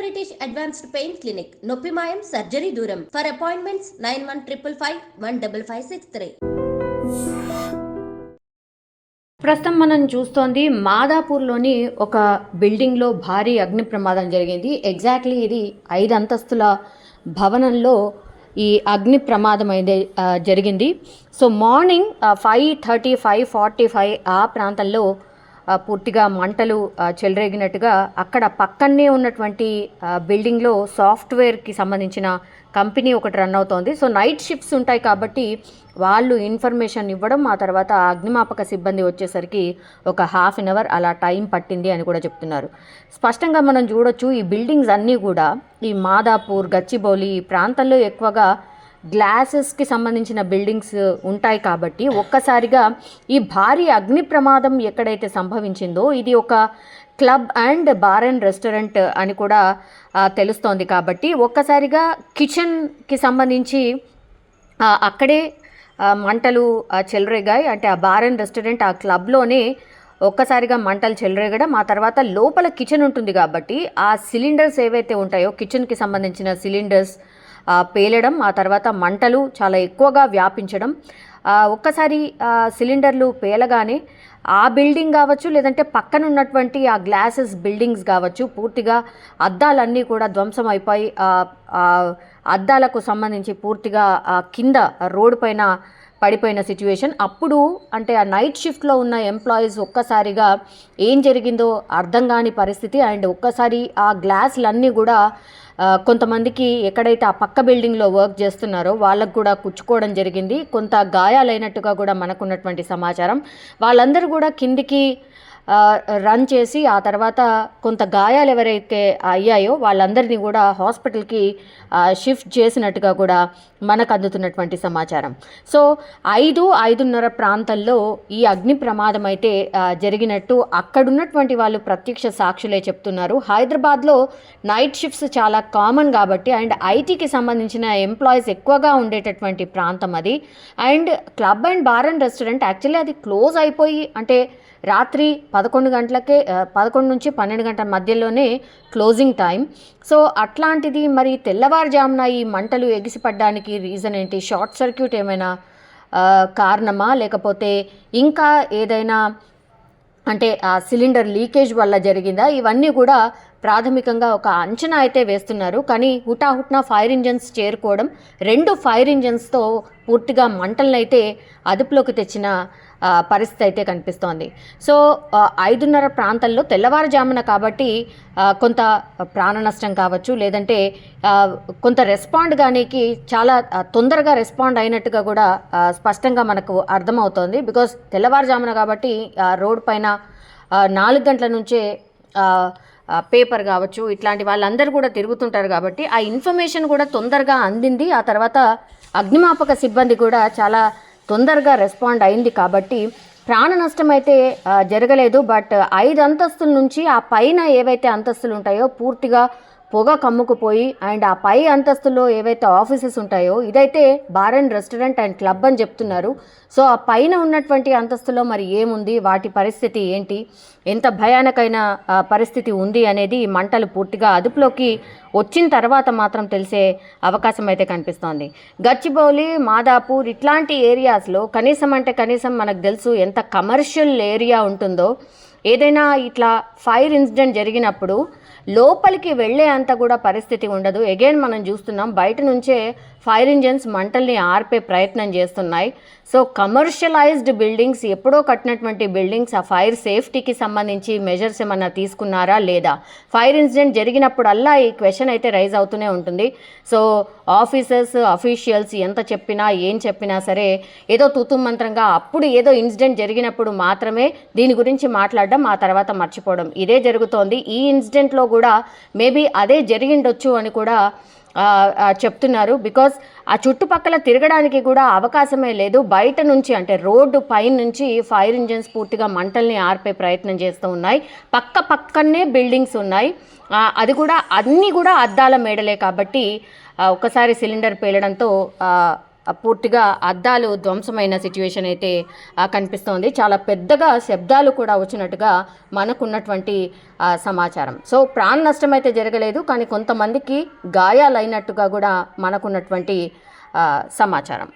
British advanced pain clinic నొప్పి మాయం surgery దూరం. For appointments nine one triple five one double five six three ప్రస్తుతం మనం చూస్తోంది మాదాపూర్లోని ఒక బిల్డింగ్లో భారీ అగ్ని ప్రమాదం జరిగింది. ఎగ్జాక్ట్లీ ఇది ఐదు అంతస్తుల భవనంలో ఈ అగ్ని ప్రమాదం అయితే జరిగింది. So morning five thirty five forty five ఆ ప్రాంతంలో పూర్తిగా మంటలు చెలరేగినట్టుగా అక్కడ పక్కనే ఉన్నటువంటి బిల్డింగ్లో సాఫ్ట్వేర్కి సంబంధించిన కంపెనీ ఒకటి రన్ అవుతోంది. సో నైట్ షిఫ్ట్స్ ఉంటాయి కాబట్టి వాళ్ళు ఇన్ఫర్మేషన్ ఇవ్వడం ఆ తర్వాత అగ్నిమాపక సిబ్బంది వచ్చేసరికి ఒక హాఫ్ అన్ అవర్ అలా టైం పట్టింది అని కూడా చెప్తున్నారు. స్పష్టంగా మనం చూడొచ్చు ఈ బిల్డింగ్స్ అన్నీ కూడా ఈ మాదాపూర్ గచ్చిబౌలి ఈ ప్రాంతంలో ఎక్కువగా గ్లాసెస్కి సంబంధించిన బిల్డింగ్స్ ఉంటాయి కాబట్టి ఒక్కసారిగా ఈ భారీ అగ్ని ప్రమాదం ఎక్కడైతే సంభవించిందో ఇది ఒక club and bar and restaurant అని కూడా తెలుస్తోంది కాబట్టి ఒక్కసారిగా కిచెన్కి సంబంధించి అక్కడే మంటలు చెలరేగాయి. అంటే ఆ బార్ అండ్ రెస్టారెంట్ ఆ క్లబ్లోనే ఒక్కసారిగా మంటలు చెలరేగడం ఆ తర్వాత లోపల కిచెన్ ఉంటుంది కాబట్టి ఆ సిలిండర్స్ ఏవైతే ఉంటాయో కిచెన్కి సంబంధించిన సిలిండర్స్ పేలడం ఆ తర్వాత మంటలు చాలా ఎక్కువగా వ్యాపించడం. ఒక్కసారి సిలిండర్లు పేలగానే ఆ బిల్డింగ్ కావచ్చు లేదంటే పక్కన ఉన్నటువంటి ఆ గ్లాసెస్ బిల్డింగ్స్ కావచ్చు పూర్తిగా అద్దాలన్నీ కూడా ధ్వంసం అయిపోయి అద్దాలకు సంబంధించి పూర్తిగా కింద రోడ్డు పైన పడిపోయిన సిచ్యువేషన్. అప్పుడు అంటే ఆ నైట్ షిఫ్ట్లో ఉన్న ఎంప్లాయీస్ ఒక్కసారిగా ఏం జరిగిందో అర్థం కాని పరిస్థితి. అండ్ ఒక్కసారి ఆ గ్లాసులన్నీ కూడా కొంతమందికి ఎక్కడైతే ఆ పక్క బిల్డింగ్లో వర్క్ చేస్తున్నారో వాళ్ళకు కూడా కుచ్చుకోవడం జరిగింది. కొంత గాయాలైనట్టుగా కూడా మనకున్నటువంటి సమాచారం. వాళ్ళందరూ కూడా కిందికి రన్ చేసి ఆ తర్వాత కొంత గాయాలు ఎవరైతే అయ్యాయో వాళ్ళందరినీ కూడా హాస్పిటల్కి షిఫ్ట్ చేసినట్టుగా కూడా మనకు అందుతున్నటువంటి సమాచారం. సో ఐదు ఐదున్నర ప్రాంతంలో ఈ అగ్ని ప్రమాదం అయితే జరిగినట్టు అక్కడున్నటువంటి వాళ్ళు ప్రత్యక్ష సాక్షులే చెప్తున్నారు. హైదరాబాద్లో నైట్ షిఫ్ట్స్ చాలా కామన్ కాబట్టి అండ్ ఐటీకి సంబంధించిన ఎంప్లాయీస్ ఎక్కువగా ఉండేటటువంటి ప్రాంతం అది. And club and bar and restaurant actually అది క్లోజ్ అయిపోయి అంటే రాత్రి పదకొండు గంటలకే పదకొండు నుంచి పన్నెండు గంటల మధ్యలోనే క్లోజింగ్ టైం సో అట్లాంటిది మరి తెల్లవారుజామున ఈ మంటలు ఎగిసిపడ్డానికి రీజన్ ఏంటి? షార్ట్ సర్క్యూట్ ఏమైనా కారణమా? లేకపోతే ఇంకా ఏదైనా అంటే ఆ సిలిండర్ లీకేజ్ వల్ల జరిగిందా? ఇవన్నీ కూడా ప్రాథమికంగా ఒక అంచనా అయితే వేస్తున్నారు. కానీ హుటాహుట్న ఫైర్ ఇంజన్స్ చేరుకోవడం రెండు ఫైర్ ఇంజన్స్తో పూర్తిగా మంటలనైతే అదుపులోకి తెచ్చిన పరిస్థితి అయితే కనిపిస్తోంది. సో ఐదున్నర ప్రాంతంలో తెల్లవారుజామున కాబట్టి కొంత ప్రాణ నష్టం కావచ్చు లేదంటే కొంత రెస్పాండ్ కానీకి చాలా తొందరగా రెస్పాండ్ అయినట్టుగా కూడా స్పష్టంగా మనకు అర్థమవుతోంది. బికాస్ తెల్లవారుజామున కాబట్టి రోడ్ పైన నాలుగు గంటల నుంచే పేపర్ కావచ్చు ఇట్లాంటి వాళ్ళందరూ కూడా తిరుగుతుంటారు కాబట్టి ఆ ఇన్ఫర్మేషన్ కూడా తొందరగా అందింది. ఆ తర్వాత అగ్నిమాపక సిబ్బంది కూడా చాలా తొందరగా రెస్పాండ్ అయింది కాబట్టి ప్రాణ నష్టం అయితే జరగలేదు. బట్ ఐదు అంతస్తుల నుంచి ఆ పైన ఏవైతే అంతస్తులు ఉంటాయో పూర్తిగా పొగ కమ్ముకుపోయి అండ్ ఆ పై అంతస్తులో ఏవైతే ఆఫీసెస్ ఉంటాయో ఇదైతే bar and restaurant and club అని చెప్తున్నారు. సో ఆ పైన ఉన్నటువంటి అంతస్తులో మరి ఏముంది? వాటి పరిస్థితి ఏంటి? ఎంత భయానకైన పరిస్థితి ఉంది అనేది మంటలు పూర్తిగా అదుపులోకి వచ్చిన తర్వాత మాత్రం తెలిసే అవకాశం అయితే కనిపిస్తోంది. గచ్చిబౌలి మాదాపూర్ ఇట్లాంటి ఏరియాస్లో కనీసం అంటే కనీసం మనకు తెలుసు ఎంత కమర్షియల్ ఏరియా ఉంటుందో ఏదైనా ఇట్లా ఫైర్ ఇన్సిడెంట్ జరిగినప్పుడు లోపలికి వెళ్ళే అంత కూడా పరిస్థితి ఉండదు. అగైన్ మనం చూస్తున్నాం బయట నుంచే ఫైర్ ఇంజన్స్ మంటల్ని ఆర్పే ప్రయత్నం చేస్తున్నాయి. సో కమర్షియలైజ్డ్ బిల్డింగ్స్ ఎప్పుడో కట్టినటువంటి బిల్డింగ్స్ ఆ ఫైర్ సేఫ్టీకి సంబంధించి మెజర్స్ ఏమన్నా తీసుకున్నారా లేదా? ఫైర్ ఇన్సిడెంట్ జరిగినప్పుడల్లా ఈ క్వశ్చన్ అయితే రైజ్ అవుతూనే ఉంటుంది. సో ఆఫీసర్స్ అఫీషియల్స్ ఎంత చెప్పినా ఏం చెప్పినా సరే ఏదో తుతు మంత్రంగా అప్పుడు ఏదో ఇన్సిడెంట్ జరిగినప్పుడు మాత్రమే దీని గురించి మాట్లాడడం ఆ తర్వాత మర్చిపోవడం. ఇదే జరుగుతోంది. ఈ ఇన్సిడెంట్లో కూడా మేబీ అదే జరిగిండొచ్చు అని కూడా చెప్తున్నారు. బికాస్ ఆ చుట్టుపక్కల తిరగడానికి కూడా అవకాశమే లేదు. బయట నుంచి అంటే రోడ్డు పై నుంచి ఫైర్ ఇంజన్స్ పూర్తిగా మంటల్ని ఆర్పే ప్రయత్నం చేస్తూ ఉన్నాయి. పక్క పక్కనే బిల్డింగ్స్ ఉన్నాయి. అది కూడా అన్నీ కూడా అద్దాల మేడలే కాబట్టి ఒకసారి ఒక్కసారి సిలిండర్ పేలడంతో పూర్తిగా అద్దాలు ధ్వంసమైన సిచ్యువేషన్ అయితే కనిపిస్తోంది. చాలా పెద్దగా శబ్దాలు కూడా వచ్చినట్టుగా మనకున్నటువంటి సమాచారం. సో ప్రాణ నష్టం అయితే జరగలేదు కానీ కొంతమందికి గాయాలైనట్టుగా కూడా మనకున్నటువంటి సమాచారం.